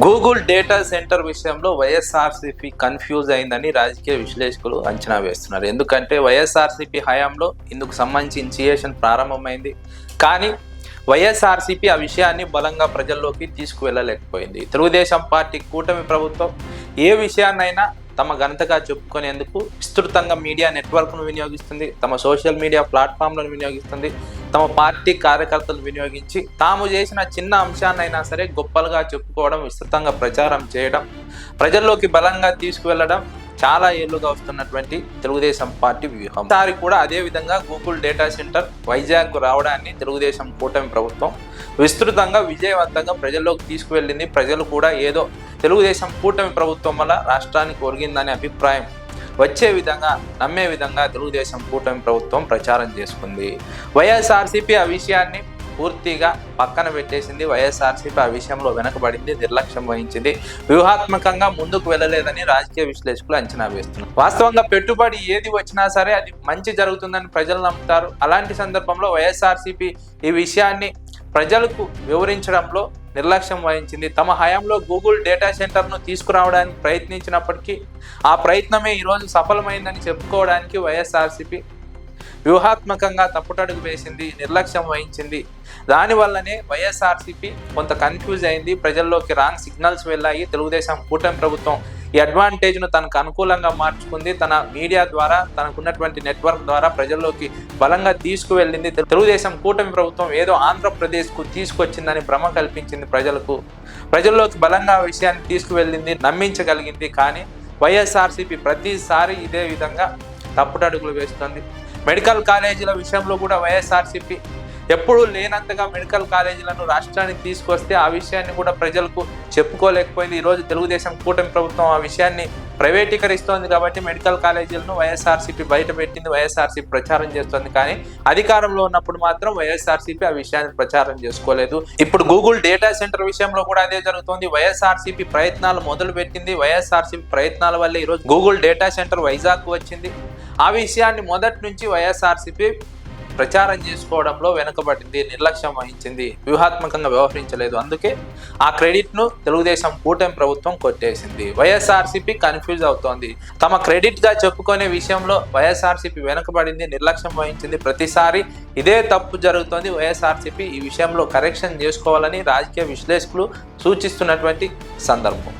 Google data centre విషయంలో YSRCP confuse అయిందని రాజకీయ విశ్లేషకులు అంచనా వేస్తున్నారు. ఎందుకంటే వైఎస్ఆర్సీపీ హయాంలో ఇందుకు సంబంధించి ఇనిషియేషన్ ప్రారంభమైంది. కానీ వైఎస్ఆర్సీపీ ఆ విషయాన్ని బలంగా ప్రజల్లోకి తీసుకువెళ్ళలేకపోయింది. తెలుగుదేశం పార్టీ కూటమి ప్రభుత్వం ఏ విషయాన్నైనా తమ ఘనతగా చెప్పుకునేందుకు విస్తృతంగా మీడియా నెట్వర్క్ను వినియోగిస్తుంది. తమ సోషల్ మీడియా ప్లాట్ఫామ్లను వినియోగిస్తుంది. తమ పార్టీ కార్యకర్తలు వినియోగించి తాము చేసిన చిన్న అంశాన్నైనా సరే గొప్పలుగా చెప్పుకోవడం విస్తృతంగా ప్రచారం చేయడం ప్రజల్లోకి బలంగా తీసుకువెళ్ళడం చాలా ఏళ్ళుగా వస్తున్నటువంటి తెలుగుదేశం పార్టీ వ్యూహం. సారి కూడా అదే విధంగా గూగుల్ డేటా సెంటర్ వైజాగ్ రావడాన్ని తెలుగుదేశం కూటమి ప్రభుత్వం విస్తృతంగా విజయవంతంగా ప్రజల్లోకి తీసుకువెళ్ళింది. ప్రజలు కూడా ఏదో తెలుగుదేశం కూటమి ప్రభుత్వం వల్ల రాష్ట్రానికి ఒరిగిందనే అభిప్రాయం వచ్చే విధంగా నమ్మే విధంగా తెలుగుదేశం కూటమి ప్రభుత్వం ప్రచారం చేసుకుంది. వైఎస్ఆర్సీపీ ఆ విషయాన్ని పూర్తిగా పక్కన పెట్టేసింది. వైఎస్ఆర్సీపీ ఆ విషయంలో వెనకబడింది నిర్లక్ష్యం వహించింది. వ్యూహాత్మకంగా ముందుకు వెళ్ళలేదని రాజకీయ విశ్లేషకులు అంచనా వేస్తున్నారు. వాస్తవంగా పెట్టుబడి ఏది వచ్చినా సరే అది మంచి జరుగుతుందని ప్రజలు నమ్ముతారు. అలాంటి సందర్భంలో వైఎస్ఆర్సీపీ ఈ విషయాన్ని ప్రజలకు వివరించడంలో నిర్లక్ష్యం వహించింది. తమ హయాంలో గూగుల్ డేటా సెంటర్ను తీసుకురావడానికి ప్రయత్నించినప్పటికీ ఆ ప్రయత్నమే ఈరోజు సఫలమైందని చెప్పుకోవడానికి వైఎస్ఆర్సీపీ వ్యూహాత్మకంగా తప్పుటడుగు వేసింది నిర్లక్ష్యం వహించింది. దానివల్లనే వైఎస్ఆర్సీపీ కొంత కన్ఫ్యూజ్ అయింది. ప్రజల్లోకి రాంగ్ సిగ్నల్స్ వెళ్ళాయి తెలుగుదేశం కూటమి ప్రభుత్వం ఈ అడ్వాంటేజ్ను తనకు అనుకూలంగా మార్చుకుంది. తన మీడియా ద్వారా తనకున్నటువంటి నెట్వర్క్ ద్వారా ప్రజల్లోకి బలంగా తీసుకువెళ్ళింది. తెలుగుదేశం కూటమి ప్రభుత్వం ఏదో ఆంధ్రప్రదేశ్కు తీసుకొచ్చిందని భ్రమ కల్పించింది ప్రజలకు. ప్రజల్లోకి బలంగా విషయాన్ని తీసుకువెళ్ళింది నమ్మించగలిగింది. కానీ వైఎస్ఆర్సీపీ ప్రతిసారి ఇదే విధంగా తప్పుటడుగులు వేస్తుంది. మెడికల్ కాలేజీల విషయంలో కూడా వైఎస్ఆర్సీపీ ఎప్పుడూ లేనంతగా మెడికల్ కాలేజీలను రాష్ట్రానికి తీసుకొస్తే ఆ విషయాన్ని కూడా ప్రజలకు చెప్పుకోలేకపోయింది. ఈరోజు తెలుగుదేశం కూటమి ప్రభుత్వం ఆ విషయాన్ని ప్రైవేటీకరిస్తోంది కాబట్టి మెడికల్ కాలేజీలను వైఎస్ఆర్సీపీ బయట పెట్టింది వైఎస్ఆర్సీపీ ప్రచారం చేస్తోంది. కానీ అధికారంలో ఉన్నప్పుడు మాత్రం వైఎస్ఆర్సీపీ ఆ విషయాన్ని ప్రచారం చేసుకోలేదు. ఇప్పుడు గూగుల్ డేటా సెంటర్ విషయంలో కూడా అదే జరుగుతోంది. వైఎస్ఆర్సీపీ ప్రయత్నాలు మొదలు పెట్టింది. వైఎస్ఆర్సీపీ ప్రయత్నాల వల్ల ఈరోజు గూగుల్ డేటా సెంటర్ వైజాగ్ వచ్చింది. ఆ విషయాన్ని మొదటి నుంచి వైఎస్ఆర్సీపీ ప్రచారం చేసుకోవడంలో వెనుకబడింది నిర్లక్ష్యం వహించింది వ్యూహాత్మకంగా వ్యవహరించలేదు. అందుకే ఆ క్రెడిట్ను తెలుగుదేశం కూటమి ప్రభుత్వం కొట్టేసింది. వైఎస్ఆర్సీపీ కన్ఫ్యూజ్ అవుతోంది. తమ క్రెడిట్గా చెప్పుకునే విషయంలో వైఎస్ఆర్సీపీ వెనుకబడింది నిర్లక్ష్యం వహించింది. ప్రతిసారి ఇదే తప్పు జరుగుతోంది. వైఎస్ఆర్సీపీ ఈ విషయంలో కరెక్షన్ చేసుకోవాలని రాజకీయ విశ్లేషకులు సూచిస్తున్నటువంటి సందర్భం.